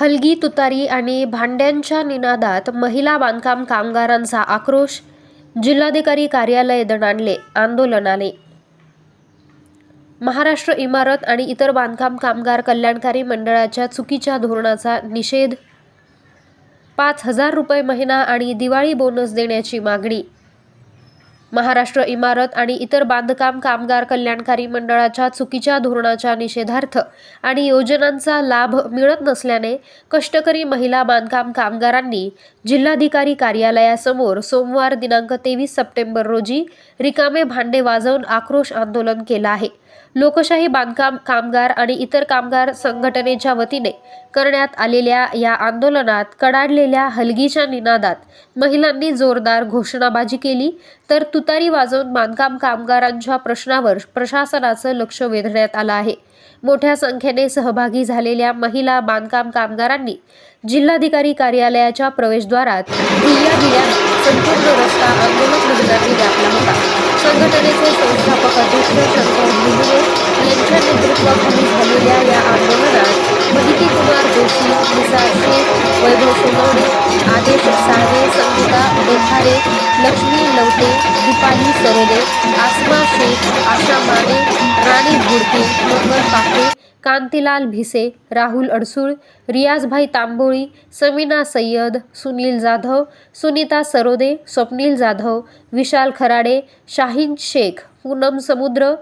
हलगी तुतारी आणि भांड्यांच्या निनादात महिला बांधकाम कामगारांचा आक्रोश जिल्हाधिकारी कार्यालय दणाणले आंदोलनाने महाराष्ट्र इमारत आणि इतर बांधकाम कामगार कल्याणकारी मंडळाच्या चुकीच्या धोरणाचा निषेध पाच हजार रुपये महिना आणि दिवाळी बोनस देण्याची मागणी महाराष्ट्र इमारत आणि इतर बांधकाम कामगार कल्याणकारी मंडळाच्या चुकीच्या धोरणाच्या निषेधार्थ आणि योजनांचा लाभ मिळत नसल्याने कष्टकरी महिला बांधकाम कामगारांनी जिल्हाधिकारी कार्यालयासमोर सोमवार दिनांक तेवीस सप्टेंबर रोजी रिकामे भांडे वाजवून आक्रोश आंदोलन केलं आहे. लोकशाही बांधकाम कामगार आणि इतर कामगार संघटनेच्या वतीने करण्यात आलेल्या या आंदोलनात कडाडलेल्या हलगीच्या निनादात महिलांनी जोरदार घोषणाबाजी केली तर तुतारी वाजवून बांधकाम कामगारांच्या प्रश्नावर प्रशासनाचं लक्ष वेधण्यात आलं आहे. मोठ्या संख्येने सहभागी झालेल्या महिला बांधकाम कामगारांनी जिल्हाधिकारी कार्यालयाच्या प्रवेशद्वारात दिल्या दिल्याने संपूर्ण रस्ता आंदोलक व्यापला होता. संघटनेचे संस्थापक अध्यक्ष शंकर भिमुरे यांच्या नेतृत्वाखाली झालेल्या या आंदोलनात महिती कुमार जोशी निसार शेख वैभव सोनवणे आदेश साळवे संगीता देखारे लक्ष्मी लवटे दीपाली सरोदे आसमा शेख आशा माने राणी घोडके मंगल पाखे कांतीलाल भिसे राहुल अडसूळ रियाजभाई तांबोळी समीना सय्यद सुनील जाधव सुनीता सरोदे स्वप्नील जाधव विशाल खराडे शाहीन शेख पूनम समुद्र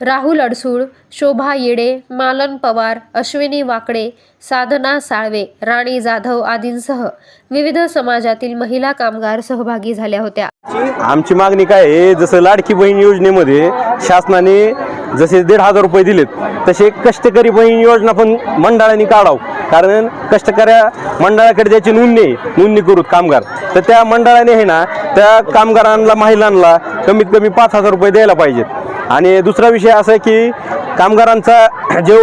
राहुल अडसूळ शोभा येडे मालन पवार अश्विनी वाकडे साधना साळवे राणी जाधव आदींसह विविध समाजातील महिला कामगार सहभागी झाल्या होत्या. आमची मागणी काय आहे? जसं लाडकी बहीण योजनेमध्ये शासनाने जसे दीड हजार रुपये दिलेत तसे कष्टकरी बहीण योजना पण मंडळाने काढावं. कारण कष्टकऱ्या मंडळाकडे ज्याची नोंदणी नोंदणी करूत कामगार. तर त्या मंडळाने आहे ना त्या कामगारांना महिलांना कमीत कमी पाच हजार रुपये द्यायला पाहिजेत. आणि दुसरा विषय असा आहे की कामगारांचा जो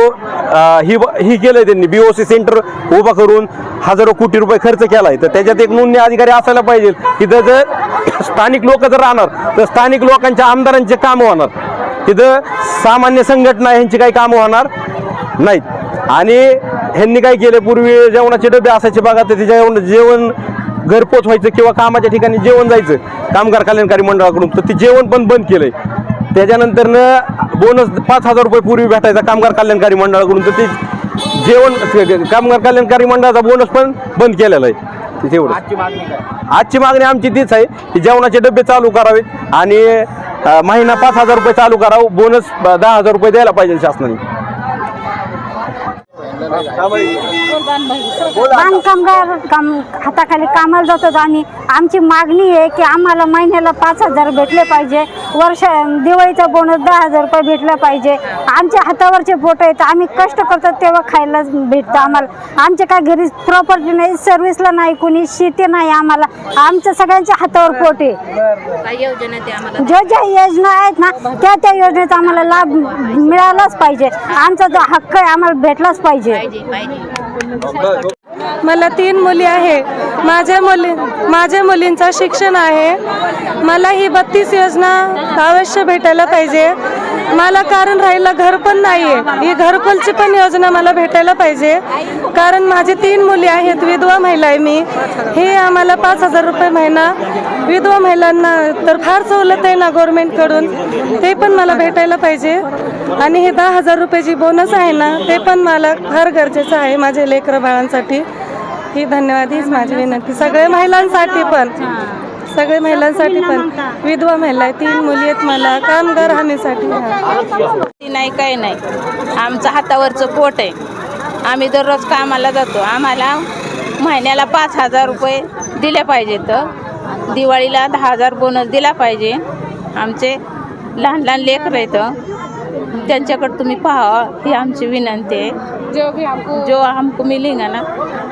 ही ही केलं त्यांनी बी ओ सी सेंटर उभा करून हजारो कोटी रुपये खर्च केला आहे तर त्याच्यात एक नोंदणी अधिकारी असायला पाहिजे तिथं जर स्थानिक लोक जर राहणार तर स्थानिक लोकांच्या आमदारांचे कामं होणार. तिथं सामान्य संघटना ह्यांची काही कामं होणार नाहीत. आणि ह्यांनी काय केले? पूर्वी जेवणाचे डबे असायचे बघा तर जेवण जेवण घरपोच व्हायचं किंवा कामाच्या ठिकाणी जेवण जायचं कामगार कल्याणकारी मंडळाकडून. तर ते जेवण पण बंद केलंय. त्याच्यानंतरनं बोनस पाच हजार रुपये पूर्वी भेटायचा कामगार कल्याणकारी मंडळाकडून. तर ते जेवण कामगार कल्याणकारी मंडळाचा बोनस पण बंद केलेला आहे. तेवढं आजची मागणी आमची तीच आहे की जेवणाचे डबे चालू करावेत. आणि महिना पाच हजार रुपये चालू करावं बोनस दहा हजार रुपये द्यायला पाहिजे शासनाने. बांधकामगार काम हाताखाली कामाला जातो आम्ही आमची मागणी आहे की आम्हाला महिन्याला पाच हजार भेटले पाहिजे. वर्ष दिवाळीचा बोनस दहा हजार रुपये भेटला पाहिजे. आमच्या हातावरचे पोट आहेत आम्ही कष्ट करतो तेव्हा खायला भेटतं आम्हाला. आमच्या काय घरी प्रॉपर्टी नाही सर्व्हिसला नाही कोणी शेती नाही आम्हाला. आमच्या सगळ्यांच्या हातावर पोट आहे. ज्या ज्या योजना आहेत ना त्या त्या योजनेचा आम्हाला लाभ मिळालाच पाहिजे. आमचा जो हक्क आहे आम्हाला भेटलाच पाहिजे. मला तीन मुली आहे. माझ्या मुली माझ्या मुलींचं शिक्षण आहे. मला ही बत्तीस योजना अवश्य भेटायला पाहिजे. मला कारण राहिलं घर पण नाही आहे ही घरकुलची पण योजना मला भेटायला पाहिजे. कारण माझे तीन मुली आहेत विधवा महिला आहे मी. हे आम्हाला पाच हजार रुपये महिना विधवा महिलांना तर फार सवलत आहे ना गव्हर्मेंटकडून ते पण मला भेटायला पाहिजे. आणि हे दहा हजार रुपयाची बोनस आहे ना ते पण मला फार गरजेचं आहे माझ्या लेकरं बाळांसाठी. ही धन्यवाद हीच माझी विनंती. सगळ्या महिलांसाठी पण. सगळ्या महिलांसाठी पण विधवा महिला आहे तीन मुली आहेत मला कामगार हमीसाठी नाही काही नाही. आमचं हातावरचं पोट आहे. आम्ही दररोज कामाला जातो. आम्हाला महिन्याला पाच हजार रुपये दिले पाहिजेत दिवाळीला दहा हजार बोनस दिला पाहिजे. आमचे लहान लहान लेकरं आहेत. त्यांच्याकडे तुम्ही पाहा ही आमची विनंती आहे. जो भी हमको जो हमको मिलेगा ना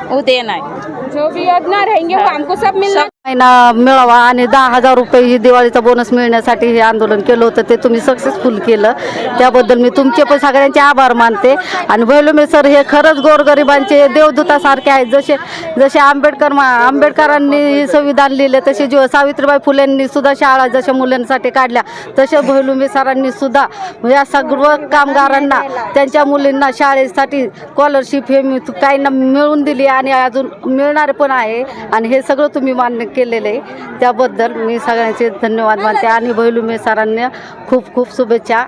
वो देना है जो भी योजना रहेंगे वो हमको सब मिलना महिना मिळावा आणि दहा हजार रुपये ही दिवाळीचा बोनस मिळण्यासाठी हे आंदोलन केलं होतं ते तुम्ही सक्सेसफुल केलं. त्याबद्दल मी तुमचे पण सगळ्यांचे आभार मानते. आणि भैलुमे सर हे खरंच गोरगरिबांचे देवदूतासारखे आहेत. जसे जसे आंबेडकर मा आंबेडकरांनी संविधान लिहिले तसे जो सावित्रीबाई फुलेंनी सुद्धा शाळा जशा मुलांसाठी काढल्या तसे भैलुमे सरांनी सुद्धा या सर्व कामगारांना त्यांच्या मुलींना शाळेसाठी स्कॉलरशिप हे मी काहींना दिली आणि अजून मिळणार पण आहे. आणि हे सगळं तुम्ही मान्य केलेलं आहे. त्याबद्दल मी सगळ्यांचे धन्यवाद मानते. आणि बैलू सरांना खूप खूप शुभेच्छा.